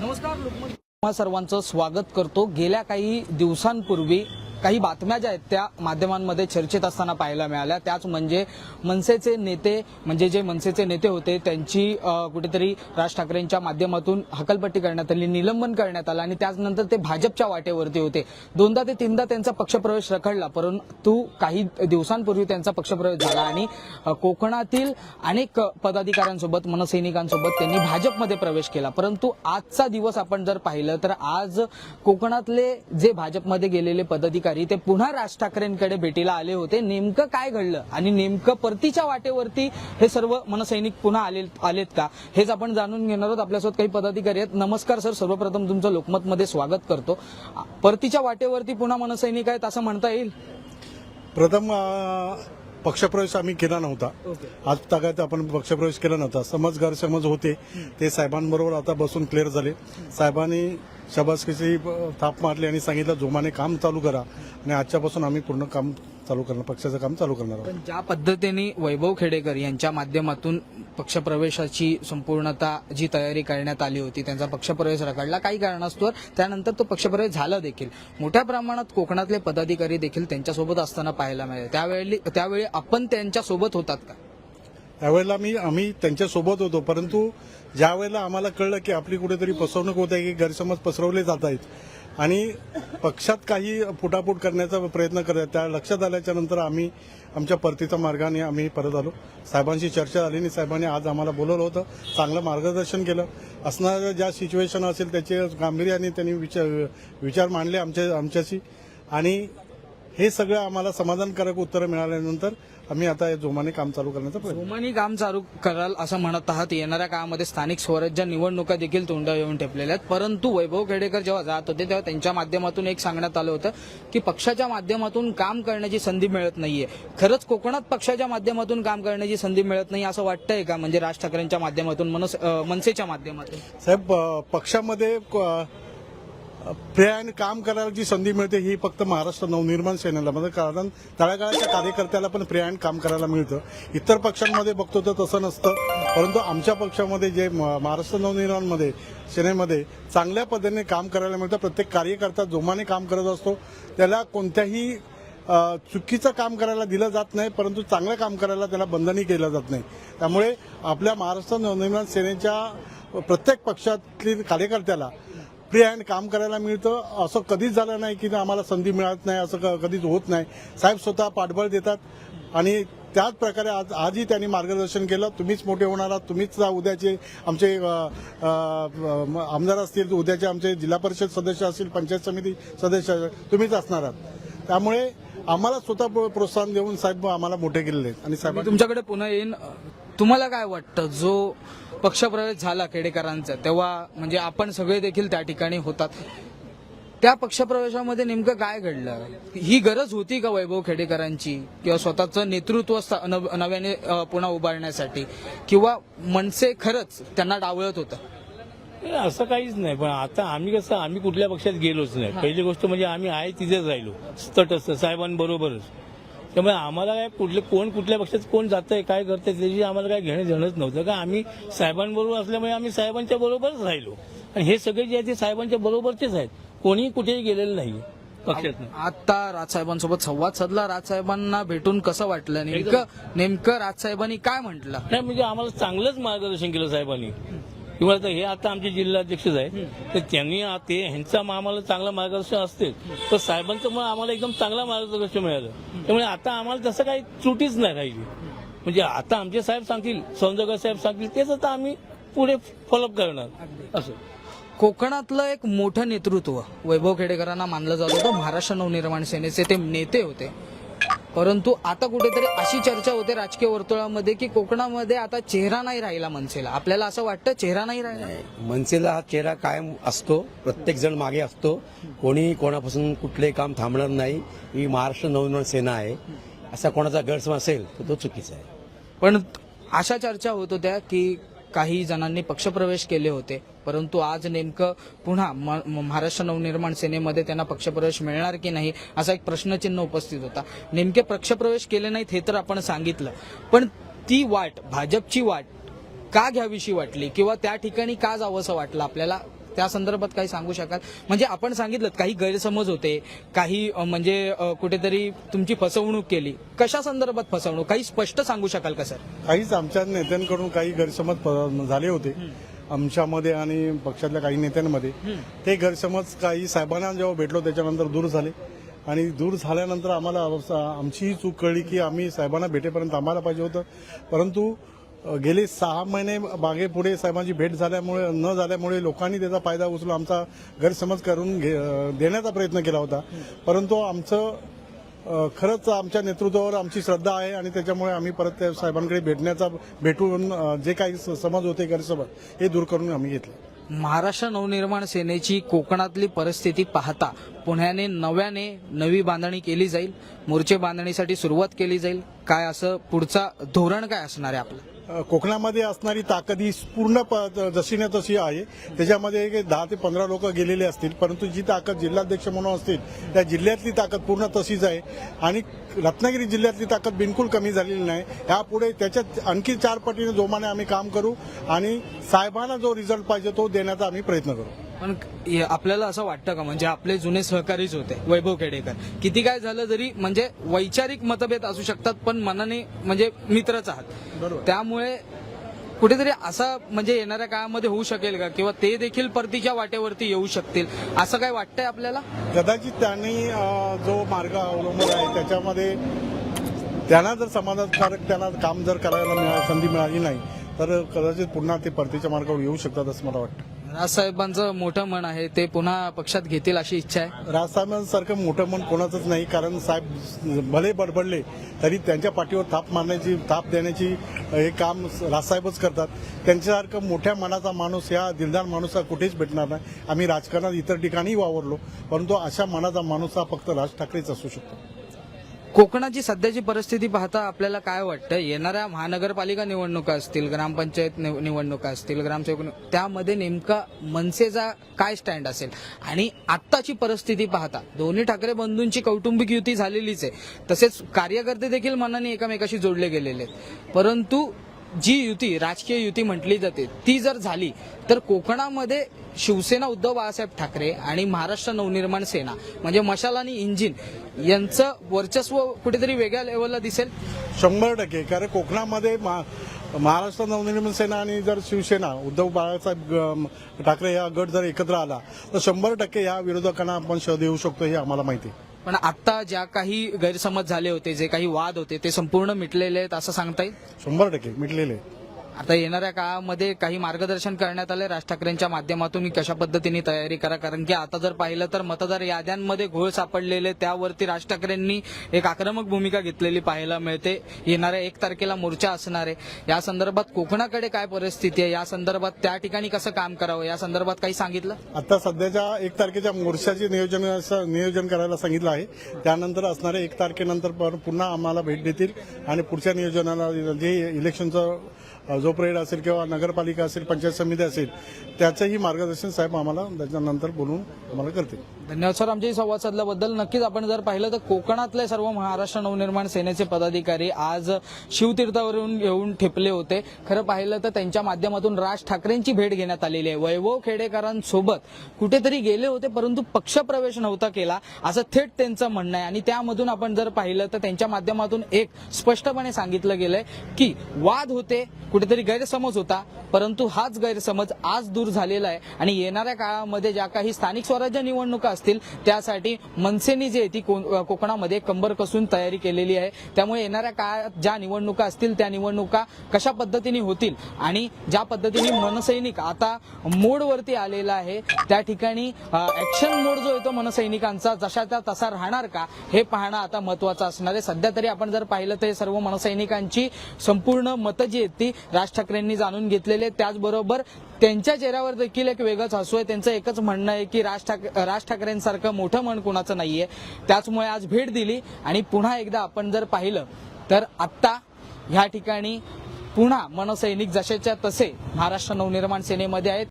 नमस्कार लोकमत सर्वांचं स्वागत करतो. गेल्या काही दिवसांपूर्वी काही बातम्या ज्या आहेत त्या माध्यमांमध्ये चर्चेत असताना पाहायला मिळाल्या. त्याच म्हणजे मनसेचे नेते म्हणजे जे मनसेचे नेते होते त्यांची कुठेतरी राज ठाकरेंच्या माध्यमातून हकलपट्टी करण्यात आली निलंबन करण्यात आलं आणि त्याचनंतर ते भाजपच्या वाटेवरती होते. दोनदा ते तीनदा त्यांचा पक्षप्रवेश रखडला परंतु काही दिवसांपूर्वी त्यांचा पक्षप्रवेश झाला आणि कोकणातील अनेक पदाधिकाऱ्यांसोबत मनसैनिकांसोबत त्यांनी भाजपमध्ये प्रवेश केला. परंतु आजचा दिवस आपण जर पाहिलं तर आज कोकणातले जे भाजपमध्ये गेलेले पदाधिकारी ते पुन्हा राज ठाकरेंकडे भेटीला आले होते. नेमकं काय घडलं? आणि नेमकं परतीच्या वाटेवरती हे सर्व मनसैनिक पुन्हा आले आलेत का? हेच आपण जाणून घेणार आहोत. आपल्यासोबत काही पदाधिकारी आहेत. नमस्कार सर. सर्वप्रथम तुमचं लोकमतमध्ये स्वागत करतो. परतीच्या वाटेवरती पुन्हा मनसैनिक आहेत असं म्हणता येईल? प्रथम पक्षप्रवेश आम्ही केला नव्हता. आज तागायत आपण पक्षप्रवेश केला नव्हता. समज गैरसमज होते. ते साहेबांबरोबर आता बसून क्लिअर झाले. साहेबांनी शबासकीची थाप मारली आणि सांगितलं जोमाने काम चालू करा. आणि आजच्यापासून आम्ही पूर्ण काम चालू करणार पक्षाचं काम चालू करणार आहोत. पण ज्या पद्धतीने वैभव खेडेकर यांच्या माध्यमातून पक्षप्रवेशाची संपूर्णता जी तयारी करण्यात आली होती त्यांचा पक्षप्रवेश रखडला काही कारणास्तव त्यानंतर तो पक्षप्रवेश झाला देखील. मोठ्या प्रमाणात कोकणातले पदाधिकारी देखील त्यांच्यासोबत असताना पाहायला मिळाले. त्यावेळी त्यावेळी आपण त्यांच्यासोबत होतात का? त्यावेळेला मी आम्ही त्यांच्यासोबत होतो परंतु ज्या वेळेला आम्हाला कळलं की आपली कुठेतरी फसवणूक होत आहे की गैरसमज पसरवले जात आहेत आणि पक्षात काही फुटाफूट करण्याचा प्रयत्न करत आहेत त्या लक्षात आल्याच्यानंतर आम्ही आमच्या परतीच्या मार्गाने आम्ही परत आलो. साहेबांशी चर्चा झाली आणि साहेबांनी आज आम्हाला बोलवलं होतं चांगलं मार्गदर्शन केलं. असणाऱ्या ज्या सिच्युएशन असेल त्याचे गांभीर्याने त्यांनी विचार विचार मांडले आमच्या आमच्याशी. आणि हे सगळं आम्हाला समाधानकारक उत्तरं मिळाल्यानंतर आम्ही आता जोमाने काम चालू करण्याचा प्रयत्न जोमानी काम चालू कराल असं म्हणत आहात. येणाऱ्या काळामध्ये स्थानिक स्वराज्य निवडणुका देखील तोंडा येऊन ठेपलेल्या आहेत. परंतु वैभव खेडेकर जेव्हा जात होते तेव्हा त्यांच्या माध्यमातून एक सांगण्यात आलं होतं की पक्षाच्या माध्यमातून काम करण्याची संधी मिळत नाहीये. खरंच कोकणात पक्षाच्या माध्यमातून काम करण्याची संधी मिळत नाही असं वाटतंय का? म्हणजे राज ठाकरेंच्या माध्यमातून मनसेच्या माध्यमातून. साहेब पक्षामध्ये प्रियाने काम करायला जी संधी मिळते ही फक्त महाराष्ट्र नवनिर्माण सेनेला म्हणजे कारण तळागाळाच्या कार्यकर्त्याला पण प्रियान काम करायला मिळतं. इतर पक्षांमध्ये बघतो तर तसं नसतं. परंतु आमच्या पक्षामध्ये जे म- महाराष्ट्र नवनिर्माणमध्ये सेनेमध्ये चांगल्या पद्धतीने काम करायला मिळतं. प्रत्येक कार्यकर्ता जोमाने काम करत असतो. त्याला कोणत्याही चुकीचं काम करायला दिलं जात नाही परंतु चांगलं काम करायला त्याला बंधनही केलं जात नाही. त्यामुळे आपल्या महाराष्ट्र नवनिर्माण सेनेच्या प्रत्येक पक्षातील कार्यकर्त्याला फ्री हँड काम करायला मिळतं. असं कधीच झालं नाही की आम्हाला संधी मिळत नाही असं क- कधीच होत नाही. साहेब स्वतः पाठबळ देतात आणि त्याच प्रकारे आज आजही त्यांनी मार्गदर्शन केलं. तुम्हीच मोठे होणार आहात तुम्हीच उद्याचे आमचे म- आमदार असतील उद्याचे आमचे जिल्हा परिषद सदस्य असतील पंचायत समिती सदस्य तुम्हीच असणार आहात. त्यामुळे आम्हाला स्वतः प्रो- प्रोत्साहन देऊन साहेब आम्हाला मोठे केलेले आहेत. आणि साहेब तुमच्याकडे पुन्हा येईन. तुम्हाला काय वाटतं? जो पक्षप्रवेश झाला खेडेकरांचा तेव्हा म्हणजे आपण सगळे देखील त्या ठिकाणी होतात. त्या पक्षप्रवेशामध्ये नेमकं काय घडलं? ही गरज होती का वैभव खेडेकरांची? किंवा स्वतःचं नेतृत्व नव्याने पुन्हा उभारण्यासाठी? किंवा मनसे खरंच त्यांना डावळत होतं? असं काहीच नाही पण आता आम्ही कसं आम्ही कुठल्या पक्षात गेलोच नाही. पहिली गोष्ट म्हणजे आम्ही आहे तिथेच राहिलो. तटस्थ साहेबांबरोबरच. त्यामुळे आम्हाला काय कुठले कोण कुठल्या पक्षात कोण जातंय काय करतंय त्याची आम्हाला काय घेणं देणंच नव्हतं. का आम्ही साहेबांबरोबर असल्यामुळे आम्ही साहेबांच्या बरोबरच राहिलो. आणि हे सगळे जे आहेत ते साहेबांच्या बरोबरचेच आहेत. कोणीही कुठेही गेलेलं नाही पक्षात आता राजसाहेबांसोबत संवाद साधला. राजसाहेबांना भेटून कसं वाटलं? नेमकं नेमकं राजसाहेबांनी काय म्हटलं? नाही म्हणजे आम्हाला चांगलंच मार्गदर्शन केलं साहेबांनी. किंवा आता हे आता आमचे जिल्हाध्यक्षच आहे तर त्यांनी ते ह्यांचं मग आम्हाला चांगलं मार्गदर्शन असते तर साहेबांचं मग आम्हाला एकदम चांगलं मार्गदर्शन मिळालं. त्यामुळे आता आम्हाला तसं काही त्रुटीच नाही राहिली. म्हणजे आता आमचे साहेब सांगतील सौंदर्य साहेब सांगतील तेच आता आम्ही पुढे फॉलोअप करणार. असं. कोकणातलं एक मोठं नेतृत्व वैभव खेडेकरांना मानलं जात होतं. महाराष्ट्र नवनिर्माण सेनेचे ते नेते होते. परंतु आता कुठेतरी अशी चर्चा होते राजकीय वर्तुळामध्ये की कोकणामध्ये आता चेहरा नाही राहिला मनसेला. आपल्याला असं वाटतं चेहरा नाही राहिला? मनसेला हा चेहरा कायम असतो. प्रत्येक जण मागे असतो. कोणी कोणापासून कुठले काम थांबणार नाही. ही महाराष्ट्र नवनिर्माण सेना आहे. असा कोणाचा गैरसमज असेल तर तो चुकीचा आहे. पण अशा चर्चा होत होत्या की काही जणांनी पक्षप्रवेश केले होते. परंतु आज नेमकं पुन्हा म- महाराष्ट्र नवनिर्माण सेनेमध्ये त्यांना पक्षप्रवेश मिळणार की नाही असा एक प्रश्नचिन्ह उपस्थित होता. नेमके पक्षप्रवेश केले नाहीत हे तर आपण सांगितलं. पण ती वाट भाजपची वाट का घ्यावीशी वाटली? किंवा त्या ठिकाणी का जावंसं वाटलं आपल्याला? त्या संदर्भात काही सांगू शकाल? म्हणजे आपण सांगितलं काही गैरसमज होते काही म्हणजे कुठेतरी तुमची फसवणूक केली. कशा संदर्भात फसवणूक? काही स्पष्ट सांगू शकाल का सर? काहीच आमच्या नेत्यांकडून काही गैरसमज झाले होते. आमच्यामध्ये आणि पक्षातल्या काही नेत्यांमध्ये. ते गैरसमज काही साहेबांना जेव्हा भेटलो त्याच्यानंतर दूर झाले. आणि दूर झाल्यानंतर आम्हाला अवस- आमची ही चूक कळली की आम्ही साहेबांना भेटेपर्यंत आम्हाला पाहिजे होतं. परंतु गेले सहा महिने मागे पुढे साहेबांची भेट झाल्यामुळे न झाल्यामुळे लोकांनी त्याचा फायदा उचलून आमचा गैरसमज करून घे- देण्याचा प्रयत्न केला होता. परंतु आमचं खरंच आमच्या नेतृत्वावर आमची श्रद्धा आहे आणि त्याच्यामुळे आम्ही परत त्या साहेबांकडे भेटण्याचा भेटून जे काही स- समज होते गैरसमज हे दूर करून आम्ही घेतले. महाराष्ट्र नवनिर्माण सेनेची कोकणातली परिस्थिती पाहता पुण्याने नव्याने नवी बांधणी केली जाईल. मोर्चे बांधणीसाठी सुरुवात केली जाईल. काय असं पुढचा धोरण काय असणार आहे आपलं? कोकणामध्ये असणारी ताकद ही पूर्ण प- जशी तशी आहे. त्याच्यामध्ये दहा ते पंधरा लोक गेलेले असतील परंतु जी ताकद जिल्हाध्यक्ष म्हणून असतील त्या जिल्ह्यातली ताकद पूर्ण तशीच आहे. आणि रत्नागिरी जिल्ह्यातली ताकद बिलकुल कमी झालेली नाही. यापुढे त्याच्यात आणखी चार पटीने जोमाने आम्ही काम करू आणि साहेबांना जो रिझल्ट पाहिजे तो देण्याचा आम्ही प्रयत्न करू. पण हे आपल्याला असं वाटतं का? म्हणजे आपले जुने सहकारीच होते वैभव खेडेकर. किती काय झालं जरी म्हणजे वैचारिक मतभेद असू शकतात पण मनाने म्हणजे मित्रच आहात. बरोबर. त्यामुळे कुठेतरी असं म्हणजे येणाऱ्या काळामध्ये होऊ शकेल का? किंवा ते देखील परतीच्या वाटेवरती येऊ शकतील असं काय वाटतंय आपल्याला? कदाचित त्यांनी अ, जो मार्ग अवलंबला आहे त्याच्यामध्ये त्यांना जर समाधानकारक त्यांना काम जर करायला मिळा संधी मिळाली नाही तर कदाचित पुन्हा ते परतीच्या मार्गावर येऊ शकतात असं मला वाटतं. राजसाहेबांचं मोठं मन आहे ते पुन्हा पक्षात घेतील अशी इच्छा आहे? राजसाहेबांसारखं मोठं मन कोणाचंच नाही कारण साहेब भले बडबडले तरी त्यांच्या पाठीवर थाप मारण्याची थाप देण्याची हे काम राजसाहेबच करतात. त्यांच्यासारखं मोठ्या मनाचा माणूस या दिलदार माणूस हा कुठेच भेटणार नाही. आम्ही राजकारणात इतर ठिकाणी वावरलो परंतु अशा मनाचा माणूस हा फक्त राज ठाकरेच असू शकतो. कोकणाची सध्याची परिस्थिती पाहता आपल्याला काय वाटतं येणाऱ्या महानगरपालिका निवडणुका असतील ग्रामपंचायत निव- निवडणुका असतील ग्रामसेवक निव- त्यामध्ये नेमका मनसेचा काय स्टँड असेल? आणि आत्ताची परिस्थिती पाहता दोन्ही ठाकरे बंधूंची कौटुंबिक युती झालेलीच आहे. तसेच कार्यकर्ते देखील मनाने एकमेकाशी जोडले गेलेले आहेत. परंतु जी युती राजकीय युती म्हटली जाते ती जर झाली तर कोकणामध्ये शिवसेना उद्धव बाळासाहेब ठाकरे आणि महाराष्ट्र नवनिर्माण सेना म्हणजे मशाल आणि इंजिन यांचं वर्चस्व कुठेतरी वेगळ्या लेवलला दिसेल शंभर टक्के कारण कोकणामध्ये महाराष्ट्र नवनिर्माण सेना आणि जर शिवसेना उद्धव बाळासाहेब ग- ठाकरे हा गट जर एकत्र आला तर शंभर टक्के या विरोधकांना आपण शह देऊ शकतो हे आम्हाला माहिती आहे. पण आता ज्या काही गैरसमज झाले होते जे काही वाद होते ते संपूर्ण मिटलेले आहेत असं सांगता येईल शंभर टक्के मिटलेले आहे. आता येणाऱ्या काळामध्ये काही मार्गदर्शन करण्यात आले राज ठाकरेंच्या माध्यमातून की कशा पद्धतीने तयारी करा? कारण की आता जर पाहिलं तर मतदार याद्यांमध्ये घोळ सापडलेले त्यावरती राज ठाकरेंनी एक आक्रमक भूमिका घेतलेली पाहायला मिळते. येणाऱ्या एक तारखेला मोर्चा असणार आहे. या संदर्भात कोकणाकडे काय परिस्थिती आहे? या संदर्भात त्या ठिकाणी कसं काम करावं? या संदर्भात काही सांगितलं? आता सध्याच्या एक तारखेच्या मोर्चाचे नियोजन नियोजन करायला सांगितलं आहे. त्यानंतर असणाऱ्या एक तारखेनंतर पुन्हा आम्हाला भेट देतील आणि पुढच्या नियोजनाला जे इलेक्शनचं जो परेड असेल किंवा नगरपालिका असेल पंचायत समिती असेल त्याचंही मार्गदर्शन साहेब आम्हाला त्याच्यानंतर बोलून आम्हाला करतील. धन्यवाद सर. आमच्याशी संवाद साधल्याबद्दल नक्कीच आपण जर पाहिलं तर कोकणातले सर्व महाराष्ट्र नवनिर्माण सेनेचे पदाधिकारी आज शिवतीर्थावरून येऊन ठेपले होते. खरं पाहिलं तर त्यांच्या माध्यमातून राज ठाकरेंची भेट घेण्यात आलेली आहे. वैभव खेडेकरांसोबत कुठेतरी गेले होते परंतु पक्षप्रवेश नव्हता केला. असं थेट त्यांचं म्हणणं आहे. आणि त्यामधून आपण जर पाहिलं तर त्यांच्या माध्यमातून एक स्पष्टपणे सांगितलं गेलंय की वाद होते कुठेतरी गैरसमज होता परंतु हाच गैरसमज आज दूर झालेला आहे. आणि येणाऱ्या काळामध्ये ज्या काही स्थानिक स्वराज्य निवडणुका असतील त्यासाठी मनसेनी जे आहे ती को- कोकणामध्ये कंबर कसून तयारी केलेली आहे. त्यामुळे येणाऱ्या काळात ज्या निवडणुका असतील त्या निवडणुका कशा पद्धतीने होतील? आणि ज्या पद्धतीने मनसैनिक आता मोडवरती आलेला आहे त्या ठिकाणी ऍक्शन मोड जो येतो मनसैनिकांचा जशा त्या तसा राहणार का हे पाहणं आता महत्वाचं असणार आहे. सध्या तरी आपण जर पाहिलं तर हे सर्व मनसैनिकांची संपूर्ण मतं जी आहेत ती राज ठाकरेंनी जाणून घेतलेले त्याचबरोबर त्यांच्या चेहऱ्यावर देखील एक वेगळंच हसू आहे. त्यांचं एकच म्हणणं आहे की राज ठाक राज ठाकरेंसारखं मोठं म्हण कुणाचं नाहीये. त्याचमुळे आज भेट दिली आणि पुन्हा एकदा आपण जर पाहिलं तर आत्ता ह्या ठिकाणी पुन्हा मनसैनिक जसेच्या तसे महाराष्ट्र नवनिर्माण सेनेमध्ये आहेत.